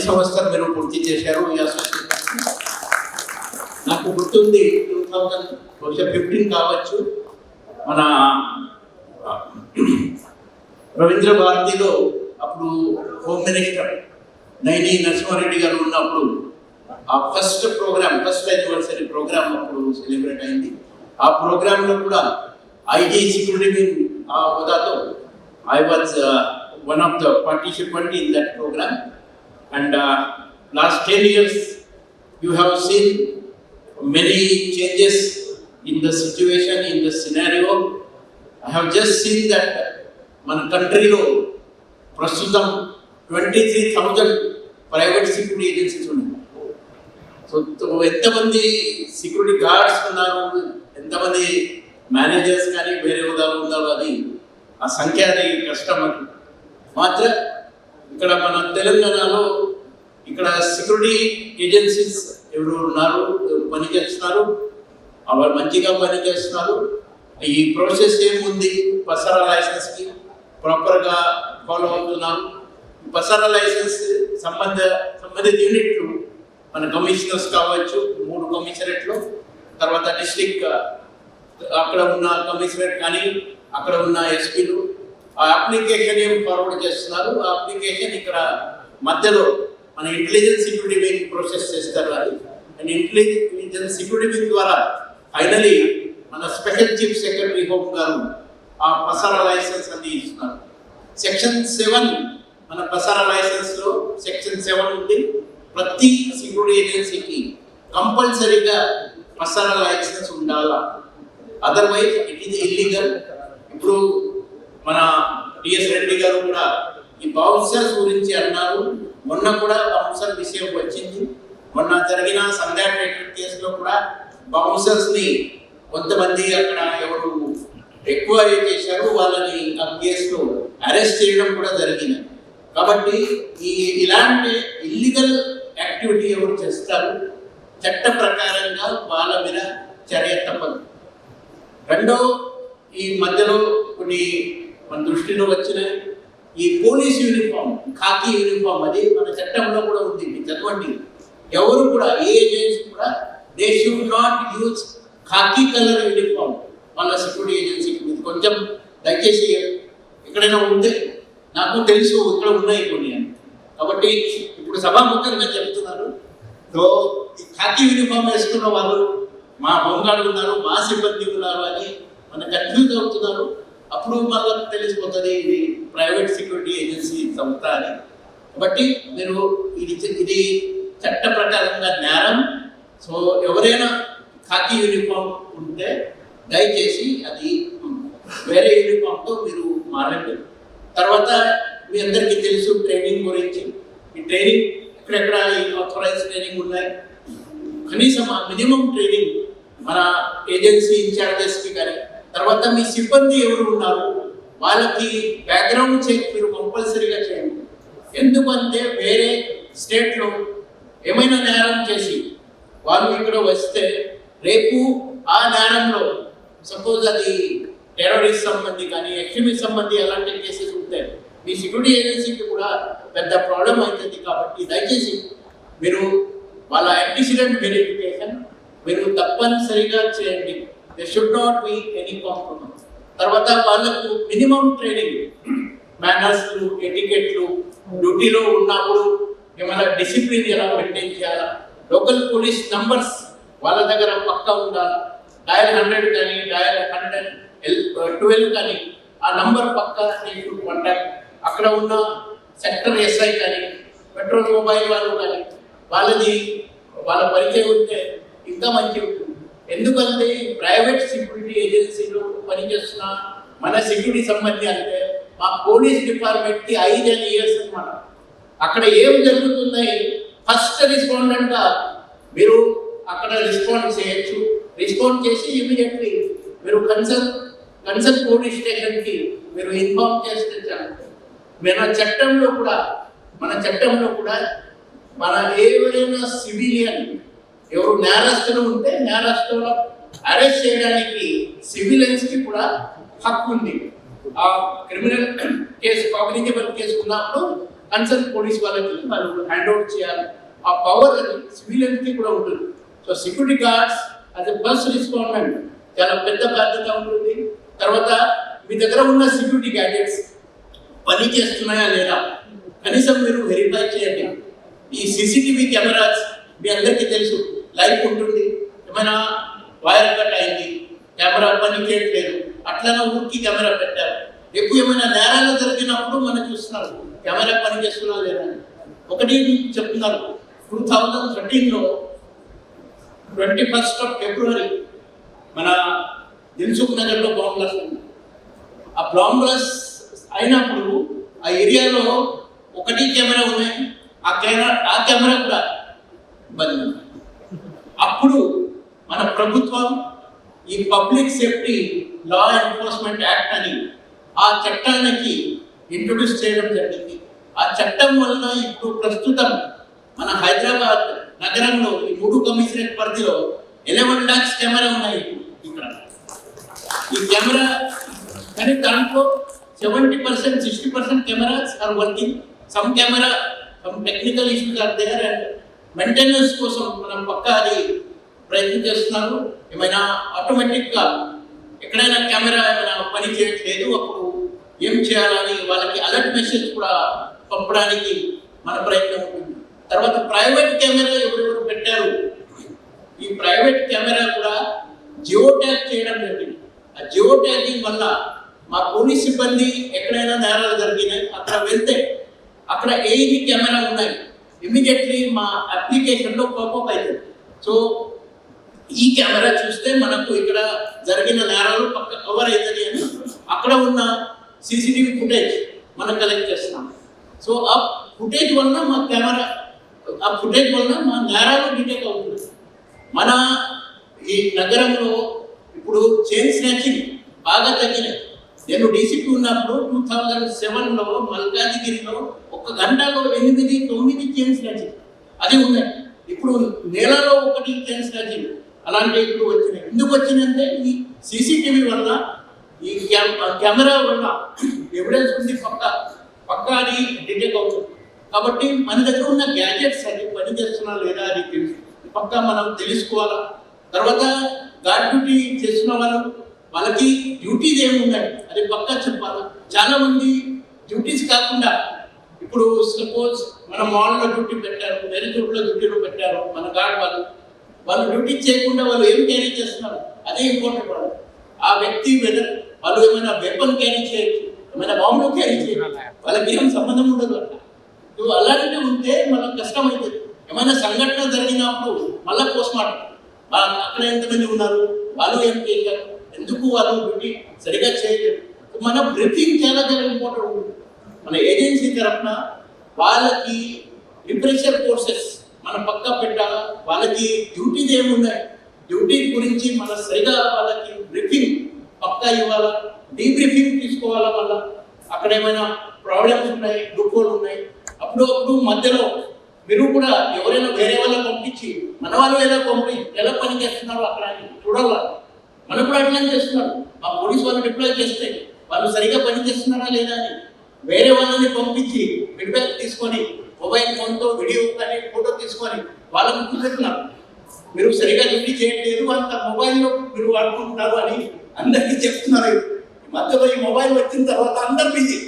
పది సంవత్సరాలు మీరు పూర్తి చేశారు ఈ అసోసియేషన్ నాకు గుర్తుంది టూ థౌజండ్ బహుశా ఫిఫ్టీన్ కావచ్చు మన రవీంద్ర భారతిలో అప్పుడు హోమ్ మినిస్టర్ నైని నరసింహారెడ్డి గారు ఉన్నప్పుడు ఆ first programme first anniversary programme అప్పుడు సెలబ్రేట్ అయింది. ఆ ప్రోగ్రామ్లో కూడా ఐజీ సెక్యూరిటీ ఆ హోదాతో I was one of the participant in that programme and last ten years you have seen many changes in the situation, in the scenario. I have just seen that మన కంట్రీలో ప్రస్తుతం twenty three thousand private security agencies ఉన్నాయి so ఎంతమంది security guards ఉన్నారు ఎంతమంది managers కానీ వేరే ఉదాహరణ ఉన్నారు అది ఆ సంఖ్య అనేది కష్టం మాత్రం ఇక్కడ మన తెలంగాణలో ఇక్కడ సెక్యూరిటీ ఏజెన్సీస్ ఎవరు ఉన్నారు పని చేస్తున్నారు వాళ్ళు మంచిగా పని చేస్తున్నారు. ఈ ప్రాసెస్ ఏముంది? పసరా లైసెన్స్కి ప్రాపర్గా ఫాలో అవుతున్నారు. పసరా లైసెన్స్ సంబంధ సంబంధిత యూనిట్లు మన కమిషనర్స్ కావచ్చు మూడు కమిషనరేట్లు తర్వాత డిస్ట్రిక్ట్ అక్కడ ఉన్న కమిషనరేట్ కానీ అక్కడ ఉన్న ఎస్పీలు ఆ అప్లికేషన్ ఏం ఫార్వర్డ్ చేస్తున్నారు? ఆ అప్లికేషన్ ఇక్కడ మధ్యలో మన ఇంటెలిజెన్స్ సెక్యూరిటీ వింగ్ ప్రాసెస్ చేస్తారు అది. అండ్ ఇంటెలిజెన్స్ సెక్యూరిటీ వింగ్ ద్వారా ఫైనలీ మన స్పెషల్ చీఫ్ సెక్రటరీ హోమ్ గారు ఆ పసారా లైసెన్స్ అన్ని ఇస్తున్నారు. సెక్షన్ సెవెన్ మన పసారా లైసెన్స్లో సెక్షన్ సెవెన్ ఉంది. ప్రతి సెక్యూరిటీ ఏజెన్సీకి కంపల్సరీగా పసారా లైసెన్స్ ఉండాలా? అదర్వైజ్ ఇట్ ఈజ్ ఇల్లీగల్ ఇప్పుడు మన టిఎస్ రెడ్డి గారు కూడా ఈ బౌన్సర్స్ గురించి అన్నారు మొన్న కూడా బౌన్సర్ విషయం వచ్చింది. మొన్న జరిగిన సంధ్యా కేసులో కూడా బౌన్సర్స్ని కొంతమంది అక్కడ ఎవరు ఎక్కువ చేశారు వాళ్ళని ఆ కేసులో అరెస్ట్ చేయడం కూడా జరిగింది. కాబట్టి ఈ ఇలాంటి ఇల్లీగల్ యాక్టివిటీ ఎవరు చేస్తారు? చట్ట ప్రకారంగా వాళ్ళ మీద చర్య తప్పదు. రెండో ఈ మధ్యలో కొన్ని మన దృష్టిలో వచ్చినాయి ఈ పోలీస్ యూనిఫామ్ ఖాకీ యూనిఫామ్ అది మన చట్టంలో కూడా ఉంది చదవండి. ఎవరు కూడా ఏ ఏజెన్సీ కూడా they should not use khaki colour uniform. వాళ్ళ సెక్యూరిటీ ఏజెన్సీకి కొంచెం దయచేసి ఎక్కడైనా ఉంటే నాకు తెలుసు ఇక్కడ ఉన్నాయి కొన్ని అని. కాబట్టి ఇప్పుడు సభాముఖంగా చెప్తున్నారు. సో ఈ ఖాకీ యూనిఫామ్ వేసుకున్న వాళ్ళు మా హోంగార్డు ఉన్నారు మా సిబ్బంది ఉన్నారు అని మన కన్ఫ్యూజ్ అవుతున్నారు అప్పుడు మళ్ళీ తెలిసిపోతుంది ఇది ప్రైవేట్ సెక్యూరిటీ ఏజెన్సీ సంస్థ అని. కాబట్టి మీరు ఇది ఇది చట్ట ప్రకారంగా నేరం సో ఎవరైనా ఖాకీ యూనిఫామ్ ఉంటే దయచేసి అది వేరే యూనిఫామ్తో మీరు మారండి. తర్వాత మీ అందరికీ తెలుసు ట్రైనింగ్ గురించి. ఈ ట్రైనింగ్ ఎక్కడెక్కడ ఈ ఆథరైజ్ ట్రైనింగ్ ఉన్నాయి? కనీసం ఆ మినిమం ట్రైనింగ్ మన ఏజెన్సీ ఇన్ఛార్జెస్కి కానీ తర్వాత మీ సిబ్బంది ఎవరు ఉన్నారు? వాళ్ళకి బ్యాక్గ్రౌండ్ చెక్ మీరు కంపల్సరీగా చేయండి. ఎందుకంటే వేరే స్టేట్లో ఏమైనా నేరం చేసి వాళ్ళు ఇక్కడ వస్తే రేపు ఆ నేరంలో సపోజ్ అది టెర్రరిస్ట్ సంబంధి కానీ ఎక్స్ట్రీమిస్ట్ సంబంధి అలాంటి కేసెస్ ఉంటాయి. మీ సెక్యూరిటీ ఏజెన్సీకి కూడా పెద్ద ప్రాబ్లం అవుతుంది కాబట్టి దయచేసి మీరు వాళ్ళ యాంటిసిడెంట్ వెరిఫికేషన్ మీరు తప్పనిసరిగా చేయండి. They should not be any compromise తర్వాత వాళ్ళకు మినిమం ట్రైనింగ్ మేనర్స్లు ఎటికెట్లు డ్యూటీలో ఉన్నప్పుడు ఏమైనా డిసిప్లిన్ ఎలా మెయింటైన్ చేయాలా? లోకల్ పోలీస్ నంబర్స్ వాళ్ళ దగ్గర పక్కా ఉండాలి? డయల్ హండ్రెడ్ కానీ డయల్ హండ్రెడ్ ట్వెల్వ్ కానీ ఆ నంబర్ పక్కా కాంటాక్ట్ అక్కడ ఉన్న సెక్టర్ ఎస్ఐ కానీ పెట్రోల్ మొబైల్ వాళ్ళు కానీ వాళ్ళది వాళ్ళ పరిచయం ఉంటే ఇంకా మంచి ఎందుకంటే ప్రైవేట్ సెక్యూరిటీ ఏజెన్సీలో పనిచేస్తున్న మన సెక్యూరిటీ సంబంధి అంటే మా పోలీస్ డిపార్ట్మెంట్కి ఐదు ఇయర్స్ మనం అక్కడ ఏం జరుగుతున్నాయి ఫస్ట్ రెస్పాండెంట్ మీరు అక్కడ రెస్పాండ్ చేయొచ్చు. రెస్పాండ్ చేసి ఇమీడియట్లీ మీరు కన్సర్న్ కన్సర్న్ పోలీస్ స్టేషన్కి మీరు ఇన్ఫార్మ్ చేస్తే చాలు. మన చట్టంలో కూడా మన చట్టంలో కూడా మన ఏవైనా సివిలియన్ ఎవరు నేరస్తులు ఉంటే నేరస్తులు అరెస్ట్ చేయడానికి సివిల్కి కూడా హక్కు ఉంది. ఆ క్రిమినల్ కేసు కాగ్నిజబుల్ కేసు ఉన్నప్పుడు కన్సర్న్ పోలీస్ వాళ్ళకి వాళ్ళు హ్యాండ్ ఓవర్ చేయాలి. ఆ పవర్ సివిల్కి కూడా ఉంటుంది. సో సెక్యూరిటీ గార్డ్స్ అది బస్ రెస్పాండెంట్ చాలా పెద్ద బాధ్యత ఉంటుంది. తర్వాత మీ దగ్గర ఉన్న సెక్యూరిటీ గ్యాజెట్స్ పని చేస్తున్నాయా లేదా? కనీసం మీరు వెరిఫై చేయండి. ఈ సీసీటీవీ కెమెరాస్ మీ అందరికీ తెలుసు. లైఫ్ ఉంటుంది. ఏమైనా వైర్ కట్ అయింది కెమెరా పని చేయట్లేదు అట్లనే ఊరికి కెమెరా పెట్టారు. ఎక్కువ ఏమైనా నేరాలు జరిగినప్పుడు మనం చూస్తున్నారు కెమెరా పని చేస్తున్నా లేదా ఒకటి చెప్తున్నారు. టూ థౌజండ్ థర్టీన్లో ట్వంటీ ఫస్ట్ ఆఫ్ ఫిబ్రవరి మన దిల్సుఖ్ నగర్లో బాంబ్ బ్లాస్ట్ అయింది. ఆ బాంబ్ బ్లాస్ట్ అయినప్పుడు ఆ ఏరియాలో ఒకటి కెమెరా ఉన్నాయి ఆ కెమెరా ఆ కెమెరా కూడా బంద్ ఉంది. అప్పుడు మన ప్రభుత్వం ఈ public safety law enforcement act అని ఆ చట్టానికి ఇంట్రొడ్యూస్ చేయడం జరిగింది. ఆ చట్టం వలన ఇప్పుడు ప్రస్తుతం మన హైదరాబాద్ నగరంలో ఈ మూడు కమిషనరేట్ పరిధిలో ఎలెవెన్ ల్యాక్స్ కెమెరా ఉన్నాయి ఇక్కడ. ఈ కెమెరా కానీ దాంట్లో seventy percent sixty percent cameras are working. Some camera some technical issues are there and maintenance కోసం మనం పక్క అది ప్రయత్నం చేస్తున్నారు. ఏమైనా ఆటోమేటిక్గా ఎక్కడైనా కెమెరా ఏమైనా పని చేయట్లేదు అప్పుడు ఏం చేయాలని వాళ్ళకి అలర్ట్ మెసేజ్ కూడా పంపడానికి మన ప్రయత్నం ఉంటుంది. తర్వాత ప్రైవేట్ కెమెరా ఎవరెవరు పెట్టారు? ఈ ప్రైవేట్ కెమెరా కూడా జియో ట్యాగ్ చేయడం జరిగింది. ఆ జియో ట్యాగింగ్ వల్ల మా పోలీస్ సిబ్బంది ఎక్కడైనా నేరాలు జరిగినాయి అక్కడ వెళ్తే అక్కడ ఏది కెమెరా ఉన్నాయి. ఇమీడియట్లీ మా అప్లికేషన్లో పాపప్ అవుతుంది. సో ఈ కెమెరా చూస్తే మనకు ఇక్కడ జరిగిన నేరాలు పక్క కవర్ అవుతుంది అని అక్కడ ఉన్న సీసీటీవీ ఫుటేజ్ మనం కలెక్ట్ చేస్తున్నాం. సో ఆ ఫుటేజ్ వలన మా కెమెరా ఆ ఫుటేజ్ వలన మా నేరాలు డిటెక్ట్ అవుతుంది మన ఈ నగరంలో ఇప్పుడు చైన్ స్నాచింగ్ బాగా తగ్గినాయి. నేను డీసీపీ ఉన్నప్పుడు టూ థౌజండ్ సెవెన్లో మల్కాజిగిరిలో ఒక గంటలో ఎనిమిది తొమ్మిది చైన్ నచ్చింది అది ఉన్నాయి. ఇప్పుడు నెలలో ఒకటి చైన్ నచ్చింది అలాంటి ఇప్పుడు వచ్చినాయి. ఎందుకు వచ్చిందంటే ఈ సీసీటీవీ వల్ల ఈ కెమెరా వల్ల ఎవిడెన్స్ ఉంది పక్క. పక్క అది డిటెక్ట్ అవుతుంది. కాబట్టి మన దగ్గర ఉన్న గ్యాజెట్స్ అది పని చేస్తున్నా లేదా అది తెలుసు. పక్క మనం తెలుసుకోవాలా? తర్వాత గార్డ్ డ్యూటీ చేస్తున్న వాళ్ళు. వాళ్ళకి డ్యూటీస్ ఏమున్నాయి అది పక్క చెప్పాలి చాలా మంది డ్యూటీస్ కాకుండా ఇప్పుడు సపోజ్ మన మాల్లో డ్యూటీ పెట్టారు వేరే చోట్ల డ్యూటీలు పెట్టారు మన గార్డ్ వాళ్ళు. వాళ్ళు డ్యూటీ చేయకుండా వాళ్ళు ఏం క్యారీ చేస్తున్నారు? అదే ఇంపార్టెంట్ వాళ్ళు ఆ వ్యక్తి వెదర్ వాళ్ళు ఏమైనా వెపన్ క్యారీ చేయొచ్చు ఏమైనా బాంబు క్యారీ చేయొచ్చు వాళ్ళకి ఏం సంబంధం ఉండదు అట్లా నువ్వు అలాంటివి ఉంటే మనకు కష్టం అవుతుంది ఏమైనా సంఘటన జరిగినప్పుడు మళ్ళీ పోస్ట్ మార్టం అక్కడ ఎంతమంది ఉన్నారు? వాళ్ళు ఏం చేశారు ఎందుకు వాళ్ళు పెట్టి సరిగా చేయలేదు? మన బ్రీతింగ్ చాలా చాలా ఇంపార్టెంట్ మన ఏజెన్సీ తరఫున వాళ్ళకి రిప్రెషర్ కోర్సెస్ మనం పక్కా పెట్టాలా? వాళ్ళకి డ్యూటీస్ ఏమున్నాయి? డ్యూటీ గురించి మన సరిగా వాళ్ళకి బ్రీఫింగ్ పక్కా ఇవ్వాలా? డీబ్రీఫింగ్ తీసుకోవాలా వాళ్ళ అక్కడ ఏమైనా ప్రాబ్లమ్స్ ఉన్నాయి? దుఃఖాలు ఉన్నాయి? అప్పుడు అప్పుడు మధ్యలో మీరు కూడా ఎవరైనా వేరే వాళ్ళకి పంపించి మన వాళ్ళు ఎలా పంపి ఎలా పని చేస్తున్నారో అక్కడ చూడాలి చూడాలా? మనం కూడా అట్లా చేస్తున్నారు. మా పోలీస్ వాళ్ళు డిప్లాయ్ చేస్తే వాళ్ళు సరిగా పని చేస్తున్నారా లేదా అని వేరే వాళ్ళని పంపించి ఫీడ్బ్యాక్ తీసుకొని మొబైల్ ఫోన్తో వీడియో కానీ ఫోటో తీసుకొని వాళ్ళని కూర్చుంటున్నారు. మీరు సరిగా డ్యూటీ చేయట్లేదు అంత మొబైల్లో మీరు వాడుకుంటున్నారు అని అందరికీ చెప్తున్నారు. మధ్యలో ఈ మొబైల్ వచ్చిన తర్వాత అందరు బిజీ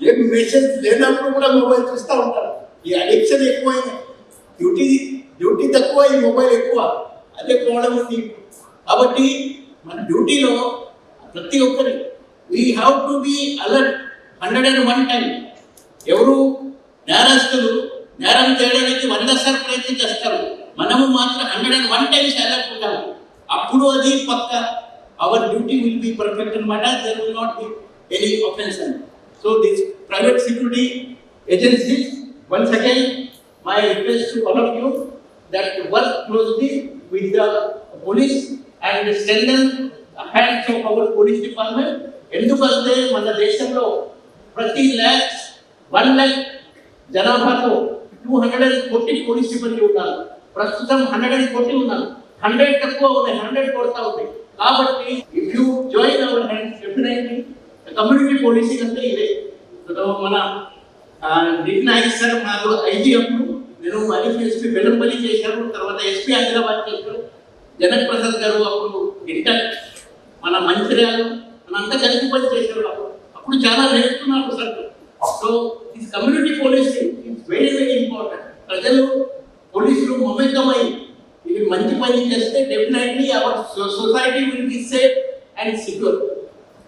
ఏం మెసేజ్ లేనప్పుడు కూడా మొబైల్ చూస్తూ ఉంటారు. ఈ అడిక్షన్ ఎక్కువైంది. డ్యూటీ డ్యూటీ తక్కువ ఈ మొబైల్ ఎక్కువ. అదే ప్రాబ్లం ఉంది. కాబట్టి మన డ్యూటీలో ప్రతి ఒక్కరి we have to be alert hundred and one time ఎవరు నేరస్తులు నేరం చేయడానికి వంద సార్ ప్రయత్నం చేస్తారు. మనము మాత్రం hundred and one times alert ఉంటాము అప్పుడు అది పక్క our duty will be perfect అనమాట there will not be any offence and so this private security agencies once again my request to all of you that work closely with the police and strengthen hands of our police department ఎందుకంటే మన దేశంలో ప్రతి lakhs one lakh జనాభాలో two hundred and forty police సిబ్బంది ఉన్నారు. ప్రస్తుతం hundred and forty ఉన్నారు. Hundred తక్కువ ఉన్నాయి హండ్రెడ్ కొడతా ఉన్నాయి కాబట్టి if you join our hands definitely community policing అంటే ఇదే. మన డిడ్ నాగేశ్వరం మాకు ఐజీ అప్పుడు నేను మనీ ఎస్పీ బెల్లంపల్లి చేశారు తర్వాత ఎస్పీ హైదరాబాద్ చేశారు జనక్ ప్రసాద్ గారు అప్పుడు ఇంటర్ మన మంచిర్యాల మనంతా కలిసి పని చేశారు అప్పుడు. చాలా నేర్చుకున్నారు సార్. సో ఇది community policing is very very important ప్రజలు పోలీసులు మమేకమై ఇది మంచి పని చేస్తే definitely our society will be safe and secure